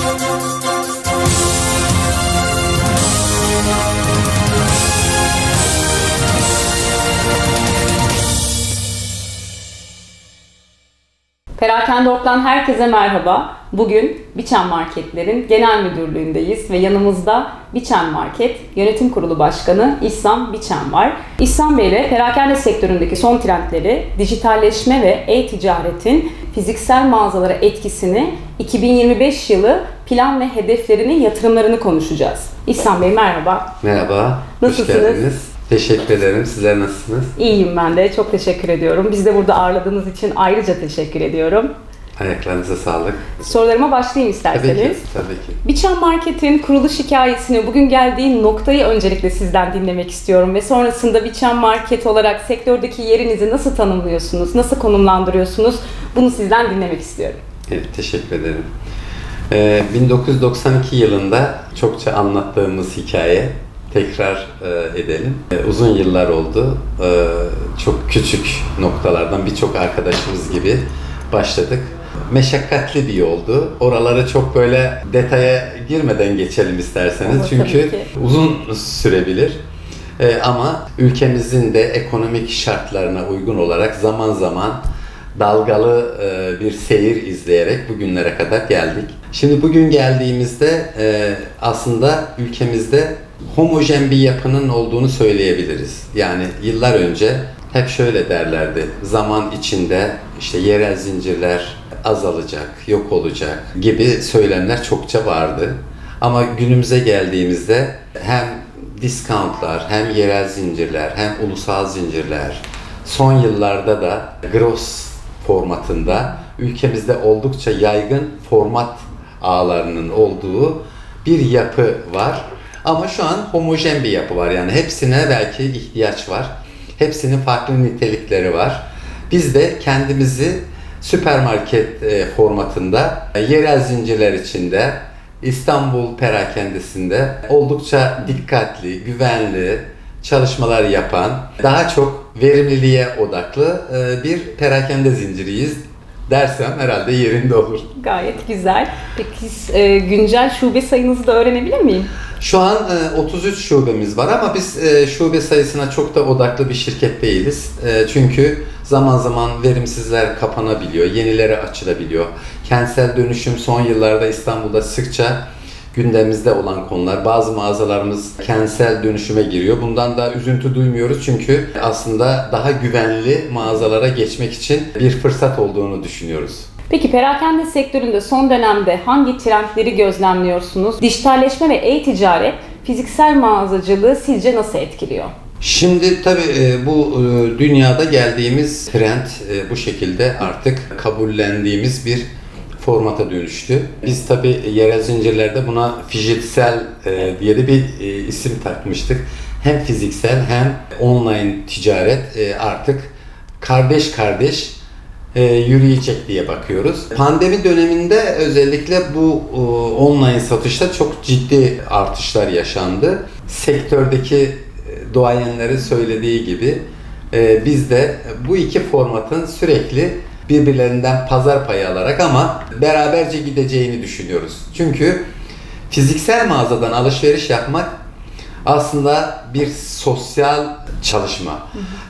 Perakende Ork'tan herkese merhaba. Bugün Biçen Marketler'in genel müdürlüğündeyiz ve yanımızda Biçen Market Yönetim Kurulu Başkanı İhsan Biçen var. İhsan Bey ile perakende sektöründeki son trendleri, dijitalleşme ve e-ticaretin fiziksel mağazalara etkisini, 2025 yılı plan ve hedeflerini, yatırımlarını konuşacağız. İhsan Bey merhaba. Merhaba, Nasılsınız? hoş geldiniz. Teşekkür ederim. Sizler nasılsınız? İyiyim ben de. Çok teşekkür ediyorum. Bizi de burada ağırladığınız için ayrıca teşekkür ediyorum. Ayaklarınıza sağlık. Sorularıma başlayayım Tabii isterseniz. ki, tabii ki. Biçen Market'in kuruluş hikayesini, bugün geldiği noktayı öncelikle sizden dinlemek istiyorum ve sonrasında Biçen Market olarak sektördeki yerinizi nasıl tanımlıyorsunuz, nasıl konumlandırıyorsunuz? Bunu sizden dinlemek istiyorum. Evet, teşekkür ederim. Ee, 1992 yılında çokça anlattığımız hikaye tekrar e, edelim. Ee, uzun yıllar oldu. Ee, çok küçük noktalardan birçok arkadaşımız gibi başladık. Meşakkatli bir yoldu. Oraları çok böyle detaya girmeden geçelim isterseniz. Olur, Çünkü uzun sürebilir. Ee, ama ülkemizin de ekonomik şartlarına uygun olarak zaman zaman dalgalı e, bir seyir izleyerek bugünlere kadar geldik. Şimdi bugün geldiğimizde e, aslında ülkemizde homojen bir yapının olduğunu söyleyebiliriz. Yani yıllar önce hep şöyle derlerdi. Zaman içinde işte yerel zincirler azalacak, yok olacak gibi söylemler çokça vardı. Ama günümüze geldiğimizde hem discountlar, hem yerel zincirler, hem ulusal zincirler, son yıllarda da gross formatında ülkemizde oldukça yaygın format ağlarının olduğu bir yapı var. Ama şu an homojen bir yapı var. Yani hepsine belki ihtiyaç var. Hepsinin farklı nitelikleri var. Biz de kendimizi süpermarket e, formatında e, yerel zincirler içinde İstanbul perakendesinde oldukça dikkatli, güvenli çalışmalar yapan, daha çok verimliliğe odaklı e, bir perakende zinciriyiz dersem herhalde yerinde olur. Gayet güzel. Peki e, güncel şube sayınızı da öğrenebilir miyim? Şu an e, 33 şubemiz var ama biz e, şube sayısına çok da odaklı bir şirket değiliz. E, Çünkü zaman zaman verimsizler kapanabiliyor, yenileri açılabiliyor. Kentsel dönüşüm son yıllarda İstanbul'da sıkça gündemimizde olan konular. Bazı mağazalarımız kentsel dönüşüme giriyor. Bundan da üzüntü duymuyoruz çünkü aslında daha güvenli mağazalara geçmek için bir fırsat olduğunu düşünüyoruz. Peki perakende sektöründe son dönemde hangi trendleri gözlemliyorsunuz? Dijitalleşme ve e-ticaret fiziksel mağazacılığı sizce nasıl etkiliyor? Şimdi tabii e, bu e, dünyada geldiğimiz trend e, bu şekilde artık kabullendiğimiz bir formata dönüştü. Biz tabii yerel zincirlerde buna fijitsel e, diye de bir e, isim takmıştık. Hem fiziksel hem online ticaret e, artık kardeş kardeş e, yürüyecek diye bakıyoruz. Pandemi döneminde özellikle bu e, online satışta çok ciddi artışlar yaşandı. Sektördeki e, duayenlerin söylediği gibi e, biz de bu iki formatın sürekli birbirlerinden pazar payı alarak ama beraberce gideceğini düşünüyoruz. Çünkü fiziksel mağazadan alışveriş yapmak aslında bir sosyal çalışma.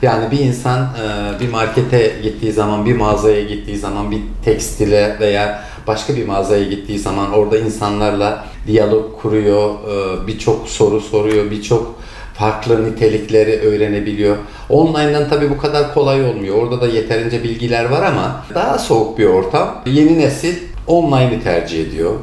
Yani bir insan e, bir markete gittiği zaman, bir mağazaya gittiği zaman, bir tekstile veya başka bir mağazaya gittiği zaman orada insanlarla diyalog kuruyor, e, birçok soru soruyor, birçok farklı nitelikleri öğrenebiliyor. Online'dan tabii bu kadar kolay olmuyor. Orada da yeterince bilgiler var ama daha soğuk bir ortam. Yeni nesil online'ı tercih ediyor.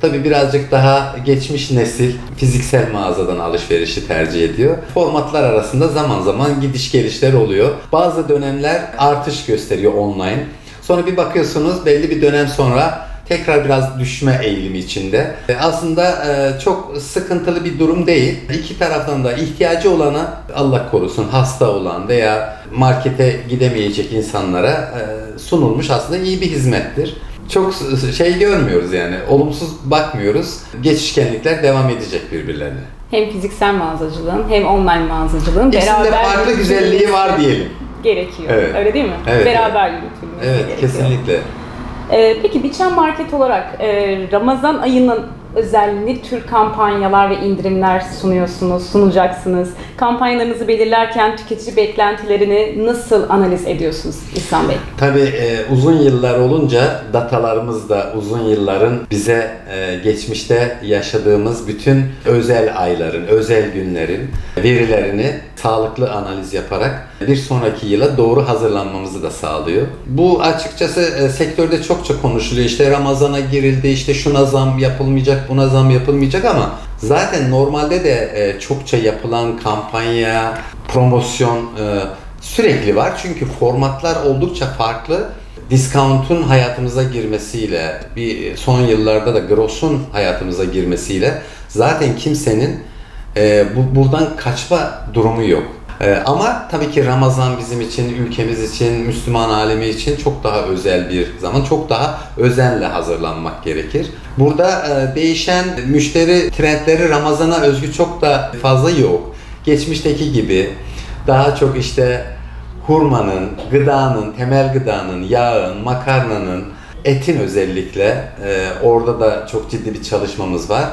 Tabii birazcık daha geçmiş nesil fiziksel mağazadan alışverişi tercih ediyor. Formatlar arasında zaman zaman gidiş gelişler oluyor. Bazı dönemler artış gösteriyor online. Sonra bir bakıyorsunuz belli bir dönem sonra tekrar biraz düşme eğilimi içinde. E, Aslında e, çok sıkıntılı bir durum değil. İki taraftan da ihtiyacı olana Allah korusun hasta olan veya markete gidemeyecek insanlara e, sunulmuş aslında iyi bir hizmettir. Çok şey görmüyoruz yani. Olumsuz bakmıyoruz. Geçişkenlikler devam edecek birbirlerine. Hem fiziksel mağazacılığın hem online mağazacılığın İkisinde beraber farklı güzelliği var diyelim. gerekiyor. Evet. Öyle değil mi? Evet, beraber yürütülmesi Evet, gerekiyor. kesinlikle. Ee, peki Biçen Market olarak e, Ramazan ayının özel ne tür kampanyalar ve indirimler sunuyorsunuz, sunacaksınız? Kampanyalarınızı belirlerken tüketici beklentilerini nasıl analiz ediyorsunuz İhsan Bey? Tabii e, uzun yıllar olunca datalarımız da uzun yılların bize e, geçmişte yaşadığımız bütün özel ayların, özel günlerin verilerini sağlıklı analiz yaparak bir sonraki yıla doğru hazırlanmamızı da sağlıyor. Bu açıkçası e, sektörde çokça konuşuluyor. İşte Ramazan'a girildi, işte şuna zam yapılmayacak, buna zam yapılmayacak ama zaten normalde de e, çokça yapılan kampanya, promosyon e, sürekli var. Çünkü formatlar oldukça farklı. Discount'un hayatımıza girmesiyle, bir son yıllarda da Gross'un hayatımıza girmesiyle zaten kimsenin e, bu buradan kaçma durumu yok. E, ama tabii ki Ramazan bizim için, ülkemiz için, Müslüman alemi için çok daha özel bir zaman, çok daha özenle hazırlanmak gerekir. Burada e, değişen müşteri trendleri Ramazan'a özgü çok da fazla yok. Geçmişteki gibi daha çok işte hurmanın, gıdanın, temel gıdanın, yağın, makarnanın, etin özellikle e, orada da çok ciddi bir çalışmamız var.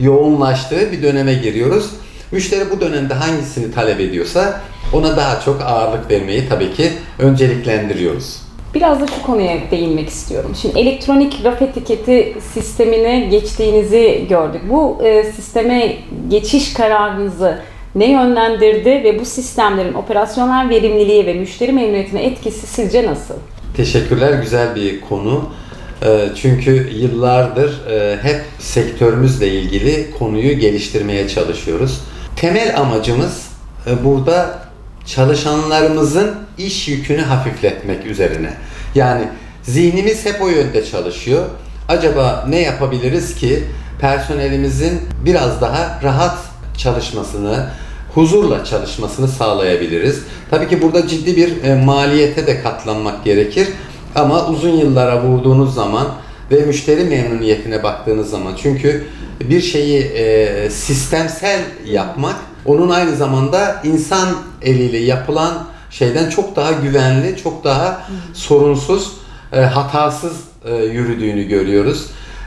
Yoğunlaştığı bir döneme giriyoruz. Müşteri bu dönemde hangisini talep ediyorsa ona daha çok ağırlık vermeyi tabii ki önceliklendiriyoruz. Biraz da şu konuya değinmek istiyorum. Şimdi elektronik raf etiketi sistemine geçtiğinizi gördük. Bu e, sisteme geçiş kararınızı ne yönlendirdi ve bu sistemlerin operasyonel verimliliği ve müşteri memnuniyetine etkisi sizce nasıl? Teşekkürler, güzel bir konu. Ee, Çünkü yıllardır e, hep sektörümüzle ilgili konuyu geliştirmeye çalışıyoruz. Temel amacımız e, burada çalışanlarımızın iş yükünü hafifletmek üzerine. Yani zihnimiz hep o yönde çalışıyor. Acaba ne yapabiliriz ki personelimizin biraz daha rahat çalışmasını, huzurla çalışmasını sağlayabiliriz. Tabii ki burada ciddi bir e, maliyete de katlanmak gerekir. Ama uzun yıllara vurduğunuz zaman ve müşteri memnuniyetine baktığınız zaman çünkü bir şeyi e, sistemsel yapmak onun aynı zamanda insan eliyle yapılan şeyden çok daha güvenli, çok daha sorunsuz, e, hatasız e, yürüdüğünü görüyoruz.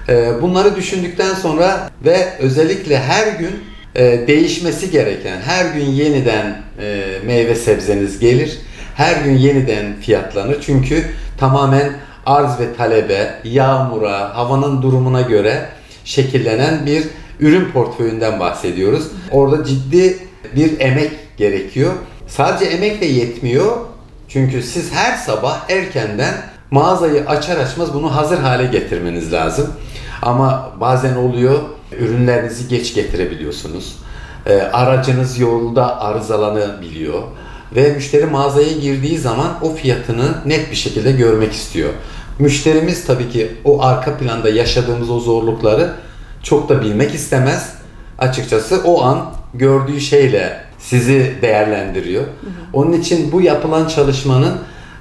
E, bunları düşündükten sonra ve özellikle her gün e, değişmesi gereken, her gün yeniden e, meyve sebzeniz gelir, her gün yeniden fiyatlanır. Çünkü tamamen arz ve talebe, yağmura, havanın durumuna göre şekillenen bir ürün portföyünden bahsediyoruz. Orada ciddi bir emek gerekiyor. Sadece emek de yetmiyor. Çünkü siz her sabah erkenden mağazayı açar açmaz bunu hazır hale getirmeniz lazım. Ama bazen oluyor ürünlerinizi geç getirebiliyorsunuz. E, aracınız yolda arızalanabiliyor ve müşteri mağazaya girdiği zaman o fiyatını net bir şekilde görmek istiyor. Müşterimiz tabii ki o arka planda yaşadığımız o zorlukları çok da bilmek istemez. Açıkçası o an gördüğü şeyle sizi değerlendiriyor. Onun için bu yapılan çalışmanın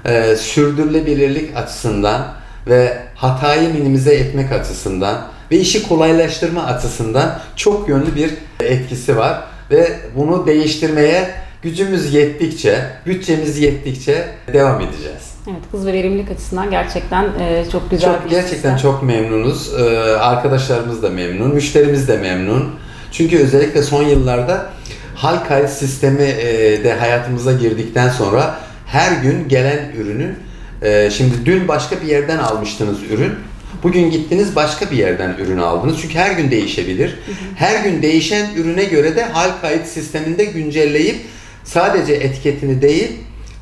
e, sürdürülebilirlik açısından ve hatayı minimize etmek açısından ve işi kolaylaştırma açısından çok yönlü bir etkisi var ve bunu değiştirmeye gücümüz yettikçe, bütçemiz yettikçe devam edeceğiz. Evet, hız ve verimlilik açısından gerçekten e, çok güzel Çok bir gerçekten sistem. çok memnunuz. Ee, arkadaşlarımız da memnun, müşterimiz de memnun. Çünkü özellikle son yıllarda hal kayıt sistemi e, de hayatımıza girdikten sonra her gün gelen ürünü e, şimdi dün başka bir yerden almıştınız ürün. Bugün gittiniz başka bir yerden ürün aldınız. Çünkü her gün değişebilir. Her gün değişen ürüne göre de hal kayıt sisteminde güncelleyip sadece etiketini değil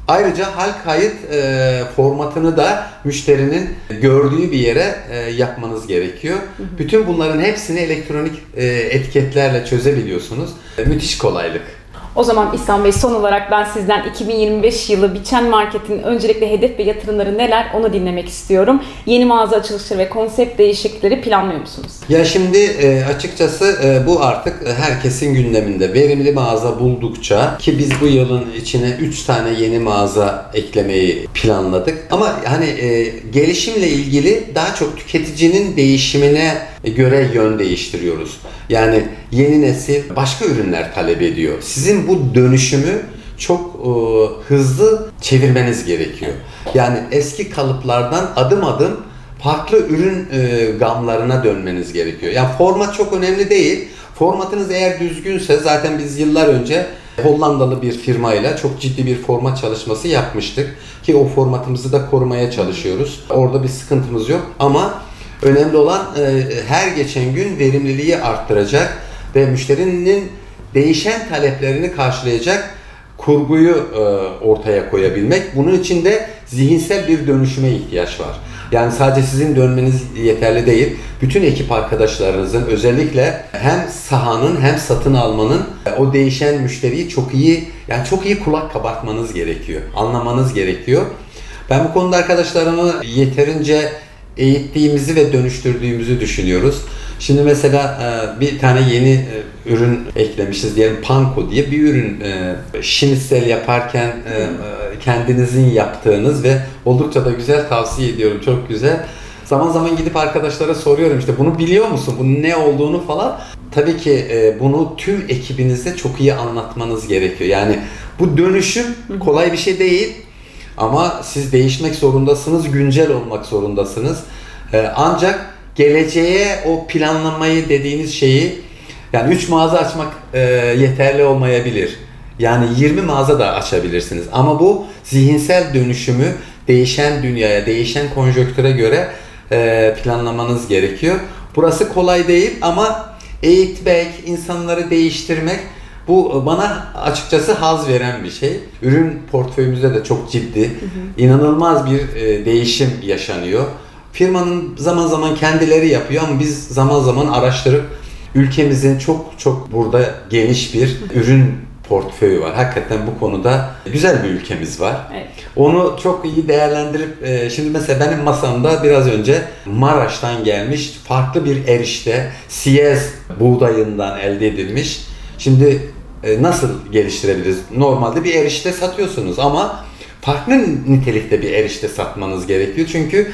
Ayrıca hal kayıt e, formatını da müşterinin gördüğü bir yere e, yapmanız gerekiyor. Bütün bunların hepsini elektronik e, etiketlerle çözebiliyorsunuz. E, müthiş kolaylık. O zaman İhsan Bey son olarak ben sizden 2025 yılı Biçen Market'in öncelikle hedef ve yatırımları neler onu dinlemek istiyorum. Yeni mağaza açılışları ve konsept değişiklikleri planlıyor musunuz? Ya şimdi e, açıkçası e, bu artık herkesin gündeminde. Verimli mağaza buldukça ki biz bu yılın içine 3 tane yeni mağaza eklemeyi planladık. Ama hani e, gelişimle ilgili daha çok tüketicinin değişimine göre yön değiştiriyoruz. Yani yeni nesil başka ürünler talep ediyor. Sizin bu dönüşümü çok e, hızlı çevirmeniz gerekiyor. Yani eski kalıplardan adım adım farklı ürün e, gamlarına dönmeniz gerekiyor. Yani format çok önemli değil. Formatınız eğer düzgünse zaten biz yıllar önce Hollandalı bir firmayla çok ciddi bir format çalışması yapmıştık. Ki o formatımızı da korumaya çalışıyoruz. Orada bir sıkıntımız yok ama önemli olan e, her geçen gün verimliliği arttıracak ve müşterinin değişen taleplerini karşılayacak kurguyu e, ortaya koyabilmek. Bunun için de zihinsel bir dönüşüme ihtiyaç var. Yani sadece sizin dönmeniz yeterli değil. Bütün ekip arkadaşlarınızın özellikle hem sahanın hem satın almanın e, o değişen müşteriyi çok iyi yani çok iyi kulak kabartmanız gerekiyor. Anlamanız gerekiyor. Ben bu konuda arkadaşlarımı yeterince eğittiğimizi ve dönüştürdüğümüzü düşünüyoruz. Şimdi mesela e, bir tane yeni e, ürün eklemişiz diyelim panko diye bir ürün e, şinitsel yaparken kendinizin yaptığınız ve oldukça da güzel tavsiye ediyorum çok güzel. Zaman zaman gidip arkadaşlara soruyorum işte bunu biliyor musun? Bunun ne olduğunu falan. Tabii ki bunu tüm ekibinizde çok iyi anlatmanız gerekiyor. Yani bu dönüşüm kolay bir şey değil. Ama siz değişmek zorundasınız, güncel olmak zorundasınız. Ee, ancak geleceğe o planlamayı dediğiniz şeyi yani 3 mağaza açmak e, yeterli olmayabilir. Yani 20 mağaza da açabilirsiniz. Ama bu zihinsel dönüşümü değişen dünyaya, değişen konjonktüre göre e, planlamanız gerekiyor. Burası kolay değil ama eğitmek, insanları değiştirmek bu bana açıkçası haz veren bir şey. Ürün portföyümüzde de çok ciddi, inanılmaz bir e, değişim yaşanıyor. Firmanın zaman zaman kendileri yapıyor ama biz zaman zaman araştırıp ülkemizin çok çok burada geniş bir ürün portföyü var. Hakikaten bu konuda güzel bir ülkemiz var. Evet. Onu çok iyi değerlendirip e, şimdi mesela benim masamda biraz önce Maraş'tan gelmiş farklı bir erişte siyez buğdayından elde edilmiş. Şimdi e, nasıl geliştirebiliriz? Normalde bir erişte satıyorsunuz ama farklı nitelikte bir erişte satmanız gerekiyor. Çünkü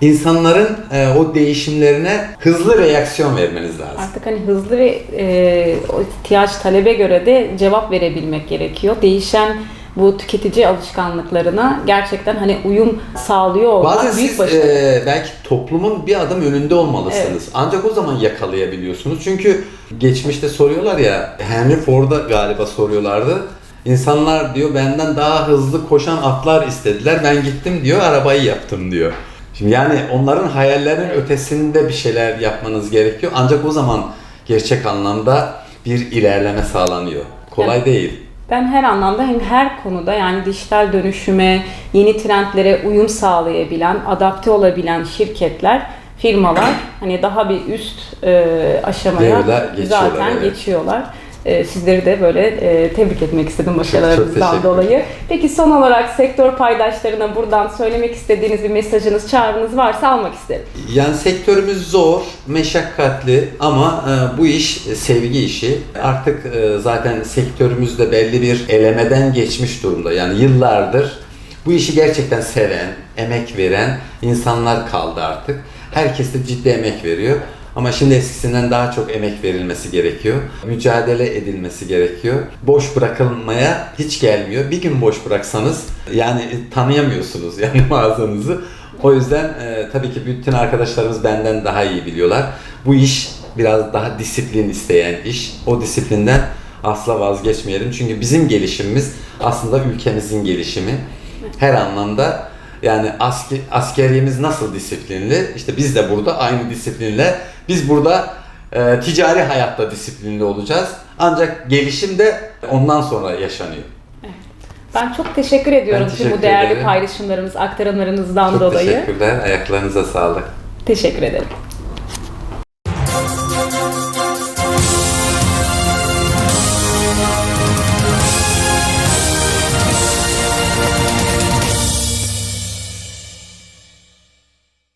insanların e, o değişimlerine hızlı reaksiyon vermeniz lazım. Artık hani hızlı ve e, ihtiyaç talebe göre de cevap verebilmek gerekiyor. Değişen bu tüketici alışkanlıklarına gerçekten hani uyum sağlıyor olmak Bazen büyük siz başarı. e, belki toplumun bir adım önünde olmalısınız. Ancak o zaman yakalayabiliyorsunuz. Çünkü geçmişte soruyorlar ya Henry Ford'a galiba soruyorlardı. İnsanlar diyor benden daha hızlı koşan atlar istediler. Ben gittim diyor arabayı yaptım diyor. Şimdi yani onların hayallerinin ötesinde bir şeyler yapmanız gerekiyor. Ancak o zaman gerçek anlamda bir ilerleme sağlanıyor. Kolay Evet. değil. Ben her anlamda hem her konuda yani dijital dönüşüme, yeni trendlere uyum sağlayabilen, adapte olabilen şirketler, firmalar hani daha bir üst e, aşamaya geçiyorlar, zaten evet. geçiyorlar. E, sizleri de böyle e, tebrik etmek istedim başarılarınızdan dolayı. Peki son olarak sektör paydaşlarına buradan söylemek istediğiniz bir mesajınız, çağrınız varsa almak isterim. Yani sektörümüz zor, meşakkatli ama e, bu iş e, sevgi işi. Artık e, zaten sektörümüzde belli bir elemeden geçmiş durumda. Yani yıllardır bu işi gerçekten seven, emek veren insanlar kaldı artık. Herkes de ciddi emek veriyor. Ama şimdi eskisinden daha çok emek verilmesi gerekiyor. Mücadele edilmesi gerekiyor. Boş bırakılmaya hiç gelmiyor. Bir gün boş bıraksanız yani tanıyamıyorsunuz yani mağazanızı. O yüzden e, tabii ki bütün arkadaşlarımız benden daha iyi biliyorlar. Bu iş biraz daha disiplin isteyen iş. O disiplinden asla vazgeçmeyelim. Çünkü bizim gelişimimiz aslında ülkemizin gelişimi. Her anlamda yani asker, askeriyemiz nasıl disiplinli? İşte biz de burada aynı disiplinle biz burada e, ticari hayatta disiplinli olacağız. Ancak gelişim de ondan sonra yaşanıyor. Ben çok teşekkür ediyorum tüm teşekkür bu değerli ederim. paylaşımlarınız, aktarımlarınızdan Çok dolayı. teşekkürler. Ayaklarınıza sağlık. Teşekkür ederim.